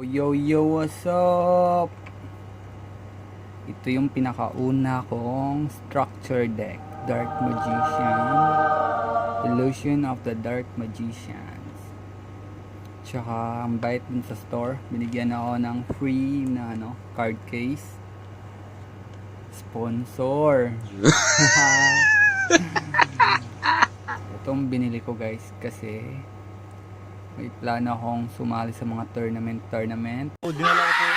Oh, Yo yo what's up? Ito yung pinakauna kong structure deck. Dark Magician. Illusion of the Dark Magicians. Tsaka ang bait dun sa store. Binigyan ako ng free na ano card case. Sponsor. Itong binili ko guys kasi may plano akong sumali sa mga tournament tournament. O, dinala ko po.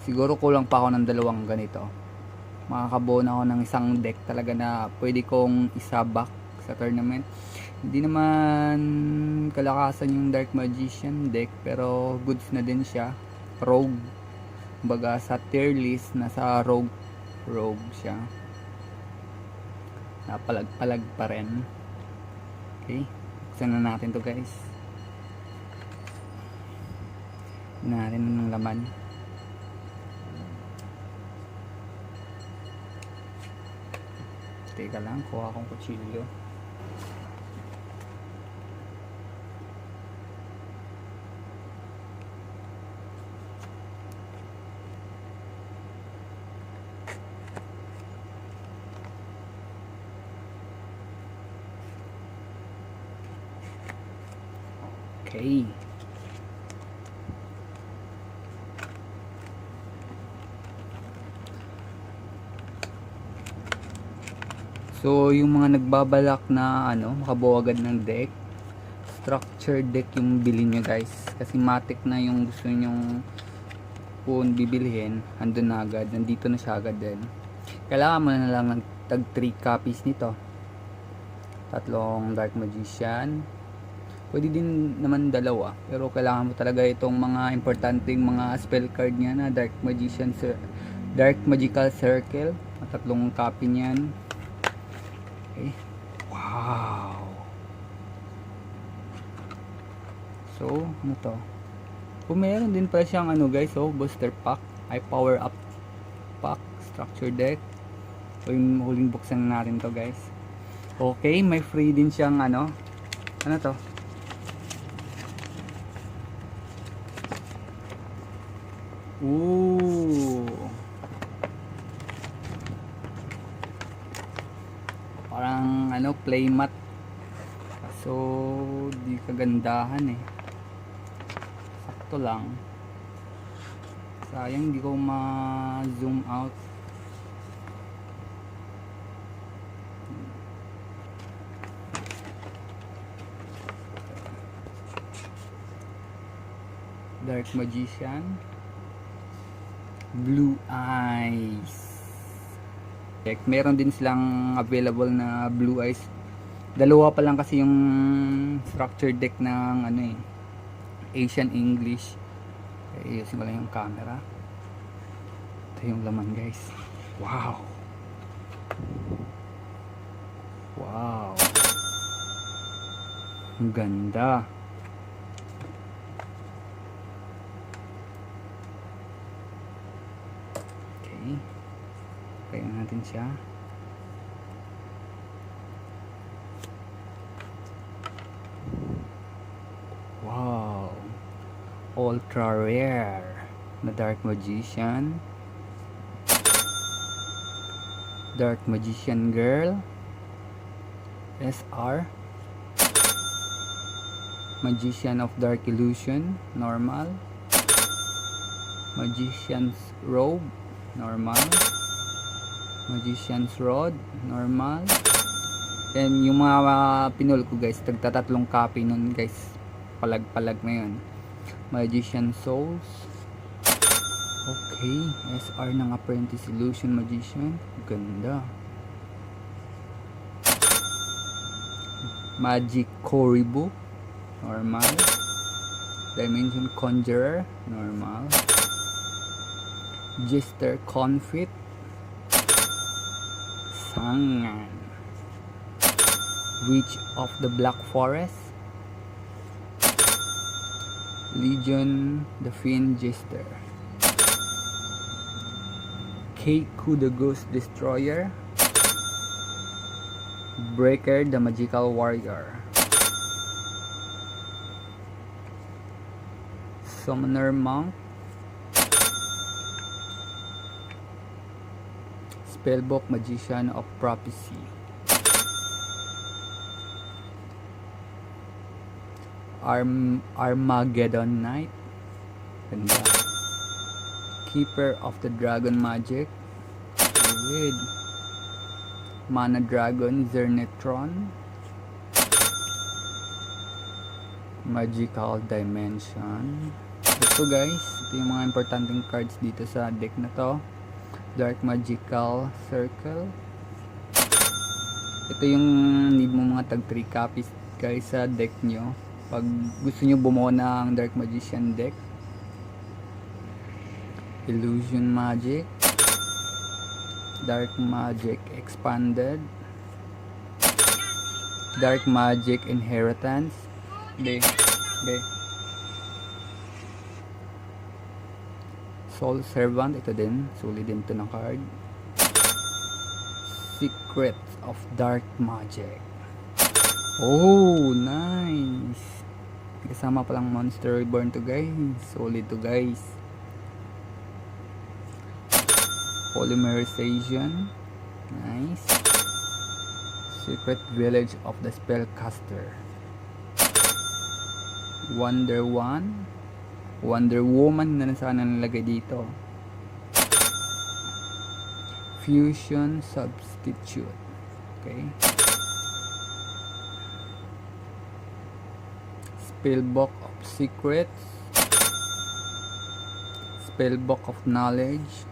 Siguro kulang pa ako ng dalawang ganito. Makakabuo na ako ng isang deck talaga na pwede kong isabak sa tournament. Hindi naman kalakasan yung Dark Magician deck pero goods na din siya. Rogue. Baga sa tier list nasa Rogue Rogue siya. Napalag-palag pa rin. Okay. Buksan na natin to guys. Natin ng laman. Teka lang, kuha akong kutsilyo. Okay. So, yung mga nagbabalak na ano, makabuo ng deck, structure deck yung bilhin nyo guys. Kasi matic na yung gusto nyong kung bibilhin, andun na agad. Nandito na siya agad din. Kailangan mo na lang ng tag 3 copies nito. Tatlong Dark Magician, Pwede din naman dalawa. Pero kailangan mo talaga itong mga importanteng mga spell card niya na Dark Magician Dark Magical Circle. At tatlong copy niyan. Okay. Wow. So, ano to? Kung meron din pala siyang ano guys, oh, booster pack. Ay power up pack, structure deck. So, yung huling buksan na natin to guys. Okay, may free din siyang ano. Ano to? Ooh. Parang ano, playmat. So, di kagandahan eh. Sakto lang. Sayang di ko ma-zoom out. Dark Magician. Blue Eyes. Meron din silang available na Blue Eyes. Dalawa pa lang kasi yung structure deck ng ano eh, Asian English. Ayusin ko lang yung camera. Ito yung laman guys. Wow! Wow! Ang ganda! Okay. Kaya natin siya. Wow. Ultra rare na Dark Magician. Dark Magician Girl. SR. Magician of Dark Illusion. Normal. Magician's Robe normal magician's rod normal. Then yung mga uh, pinul ko guys tagtatatlong copy nun guys. Palag palag na yun. Magician souls. Okay SR ng apprentice illusion magician. Ganda. Magic Koribu normal. Dimension conjurer normal. Gister Confit Sangan. Witch of the Black Forest. Legion the Fiend Gister Keiku the Ghost Destroyer. Breaker the Magical Warrior. Summoner Monk. Spellbook Magician of Prophecy. Arm Armageddon Knight. Ganda. Keeper of the Dragon Magic. Weird. Mana Dragon Zernetron. Magical Dimension. Ito guys, ito yung mga importanteng cards dito sa deck na to. Dark Magical Circle. Ito yung need mo mga tag 3 copies guys sa deck nyo. Pag gusto nyo bumuo ng Dark Magician deck. Illusion Magic. Dark Magic Expanded. Dark Magic Inheritance. Be. Be. Soul Servant. Ito din. Sulit din to ng card. Secrets of Dark Magic. Oh, nice. Kasama palang Monster Reborn to guys. Solid to guys. Polymerization. Nice. Secret Village of the Spellcaster. Wonder One. Wonder Woman na sana nalagay dito. Fusion Substitute. Okay. Spellbook of Secrets. Spellbook of Knowledge.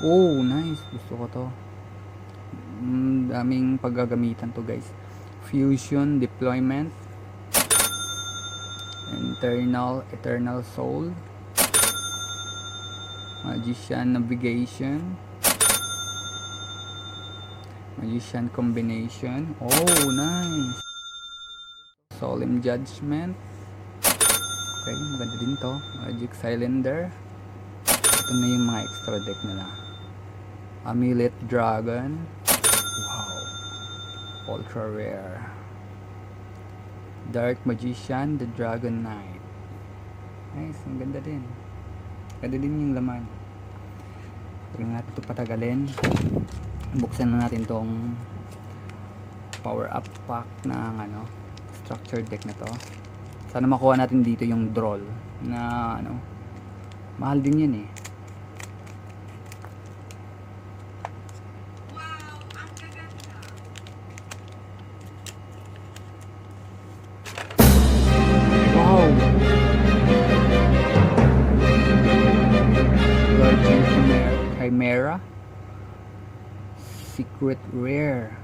Oh, nice. Gusto ko to. Mm, daming paggagamitan to guys. Fusion Deployment. Internal Eternal Soul. Magician Navigation. Magician Combination. Oh, nice. Solemn Judgment. Okay, maganda din to. Magic Cylinder. Ito na yung mga extra deck nila. Amulet Dragon. Wow. Ultra rare. Dark Magician, The Dragon Knight. Nice, ang ganda din. Ganda din yung laman. Huwag na natin ito patagalin. Buksan na natin tong power up pack ng ano, structure deck na to. Sana makuha natin dito yung droll na ano, mahal din yan eh. Chimera. Secret Rare.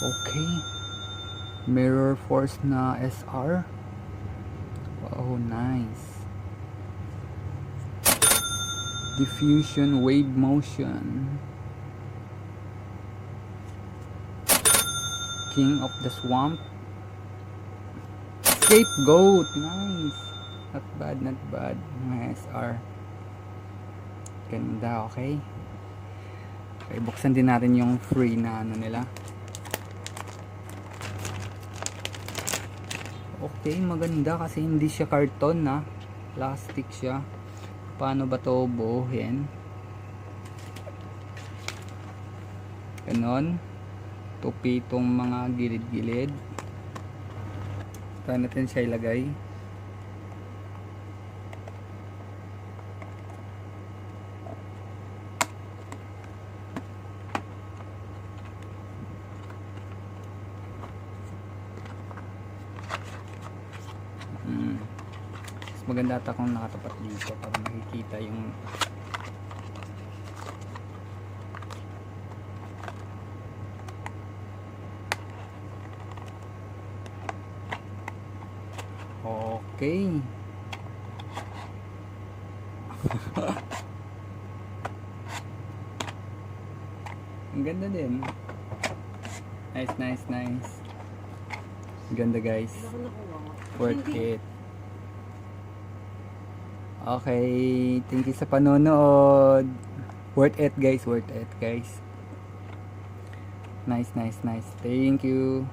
Okay. Mirror Force na SR. Oh, nice. Diffusion Wave Motion. King of the Swamp. Scapegoat. Nice. Not bad, not bad. Mga SR. Ganda, okay. Okay, buksan din natin yung free na ano nila. Okay, maganda kasi hindi siya karton na. Plastic siya. Paano ba to buuhin? Ganon. Tupi itong mga gilid-gilid. Saan natin siya ilagay? Maganda ata kung nakatapat dito para makikita yung Okay. Ang ganda din. Nice, nice, nice. Ganda guys. Worth it. Okay, thank you sa panonood. Worth it guys, worth it guys. Nice, nice, nice. Thank you.